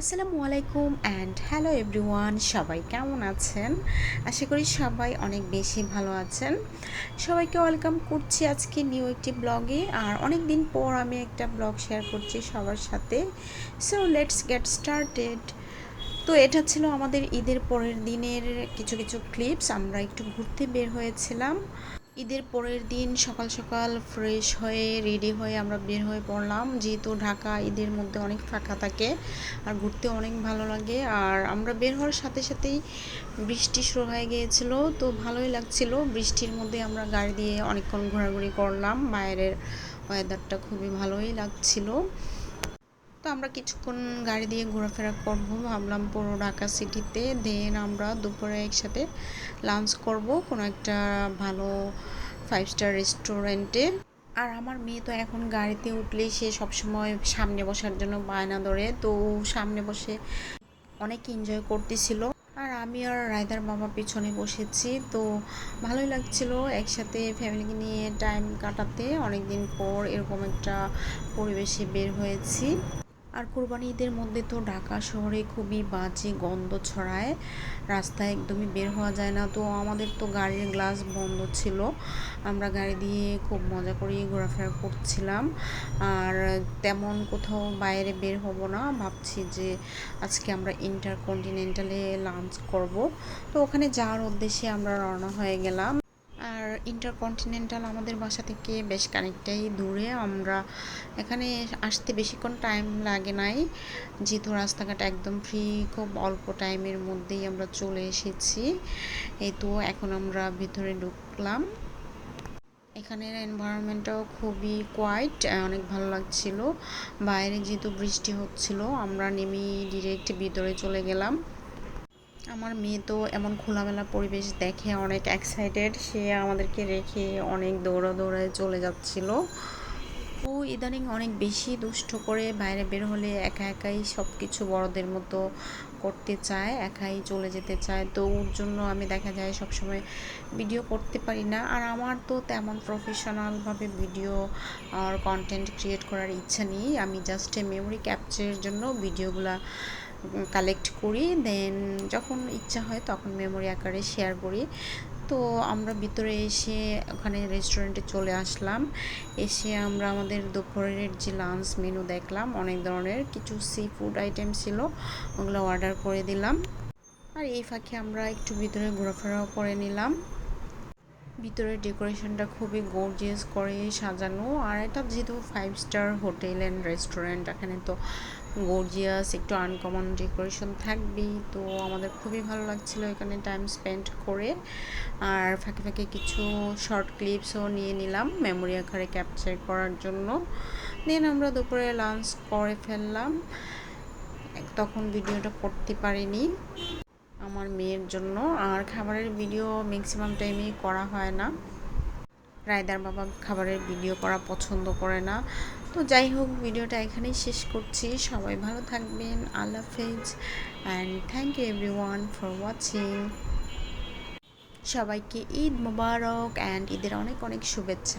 আসসালামু আলাইকুম and hello everyone সবাই কেমন আছেন? আশা করি সবাই অনেক বেশি ভালো আছেন। সবাইকে ওয়েলকাম করছি আজকে নিউ একটি ব্লগে আর অনেক দিন পর আমি একটা ব্লগ শেয়ার করছি সবার সাথে। সো লেটস গেট স্টার্টেড তো এটা ছিল আমাদের ঈদের পরের দিনের কিছু কিছু ক্লিপস আমরা একটু ঘুরতে বের হয়েছিলাম। ঈদের পরের দিন সকাল সকাল ফ্রেশ হয়ে রেডি হয়ে আমরা বের হয়ে পড়লাম। যেহেতু ঢাকা ঈদের মধ্যে অনেক ফাঁকা থাকে আর ঘুরতে অনেক ভালো লাগে। আর আমরা বের হওয়ার সাথে সাথেই বৃষ্টি শুরু হয়ে গিয়েছিল, তো ভালোই লাগছিল। বৃষ্টির মধ্যে আমরা গাড়ি দিয়ে অনেকক্ষণ ঘোরাঘুরি করলাম। বাইরের ওয়েদারটা খুবই ভালোই লাগছিল। তো আমরা কিছুক্ষণ গাড়ি দিয়ে ঘোরাফেরা করব। ভাবলাম পুরো ঢাকা সিটিতে। দেন আমরা দুপুরে একসাথে লাঞ্চ করব কোনো একটা ভালো ফাইভ স্টার রেস্টুরেন্টে আর আমার মেয়ে তো এখন গাড়িতে উঠলেই সে সবসময় সামনে বসার জন্য বায়না ধরে। তো সামনে বসে অনেক এনজয় করতেছিল। আর আমি আর রায়দার বাবা পিছনে বসেছি। তো ভালোই লাগছিল একসাথে ফ্যামিলিকে নিয়ে টাইম কাটাতে। অনেক দিন পর এরকম একটা পরিবেশে বের হয়েছি। আর কোরবানি ঈদের মধ্যে তো ঢাকা শহরে খুবই বাজে গন্ধ ছড়ায়। রাস্তায় একদমই বের হওয়া যায় না। তো আমাদের তো গাড়ির গ্লাস বন্ধ ছিল। আমরা গাড়ি দিয়ে খুব মজা করে ঘোরাফেরা করছিলাম। আর তেমন কোথাও বাইরে বের হব না। ভাবছি যে আজকে আমরা ইন্টারকন্টিনেন্টালে লাঞ্চ করব। তো ওখানে যাওয়ার উদ্দেশ্যে আমরা রওনা হয়ে গেলাম। ইন্টারকন্টিনেন্টাল আমাদের বাসা থেকে বেশ খানিকটাই দূরে। আমরা এখানে আসতে বেশিক্ষণ টাইম লাগে নাই। যেহেতু রাস্তাঘাট একদম ফ্রি খুব অল্প টাইমের মধ্যেই আমরা চলে এসেছি। এই তো এখন আমরা ভিতরে ঢুকলাম। এখানের এনভায়রনমেন্টটাও খুবই কোয়াইট অনেক ভালো লাগছিল। বাইরে যেহেতু বৃষ্টি হচ্ছিল, আমরা নেমে ডিরেক্ট ভিতরে চলে গেলাম। আমার মেয়ে তো এমন খোলামেলা পরিবেশ দেখে অনেক এক্সাইটেড সে আমাদেরকে রেখে অনেক দৌড়া দৌড়ায় চলে যাচ্ছিল। ও ইদানিং অনেক বেশি দুষ্ট করে বাইরে বের হলে একা একাই সব কিছু বড়দের মতো করতে চায়, একাই চলে যেতে চায়। তো ওর জন্য আমি দেখা যায় সবসময় ভিডিও করতে পারি না। আর আমার তো তেমন প্রফেশনালভাবে ভিডিও আর কন্টেন্ট ক্রিয়েট করার ইচ্ছা নেই। আমি জাস্ট মেমোরি ক্যাপচারের জন্য ভিডিওগুলা কালেক্ট করি দেন যখন ইচ্ছা হয় তখন মেমোরি আকারে শেয়ার করি। তো আমরা ভিতরে এসে ওখানে রেস্টুরেন্টে চলে আসলাম। এসে আমরা আমাদের দুপুরের যে লাঞ্চ মেনু দেখলাম, অনেক ধরনের কিছু সি ফুড আইটেম ছিল, ওগুলো অর্ডার করে দিলাম। আর এই ফাঁকে আমরা একটু ভিতরে ঘোরাফেরাও করে নিলাম। ভিতরের ডেকোরেশনটা খুবই গর্জিয়াস করে সাজানো। আর এটা যেহেতু five star hotel and restaurant এখানে তো গর্জিয়াস একটু আনকমন ডেকোরেশন থাকবেই। তো আমাদের খুবই ভালো লাগছিল এখানে টাইম স্পেন্ড করে। আর ফাঁকে ফাঁকে কিছু শর্ট ক্লিপসও নিয়ে নিলাম মেমোরি আকারে ক্যাপচার করার জন্য। দেন আমরা দুপুরে লাঞ্চ করে ফেললাম। তখন ভিডিওটা করতে পারিনি। আমার মেয়ের জন্য। আর খাবারের ভিডিও ম্যাক্সিমাম টাইমেই করা হয় না। রায়দার বাবা খাবারের ভিডিও করা পছন্দ করে না। তো যাই হোক, ভিডিওটা এখানেই শেষ করছি। সবাই ভালো থাকবেন। আল্লাহ হাফেজ। And thank you every one for watching সবাইকে ঈদ মোবারক অ্যান্ড ঈদের অনেক অনেক শুভেচ্ছা।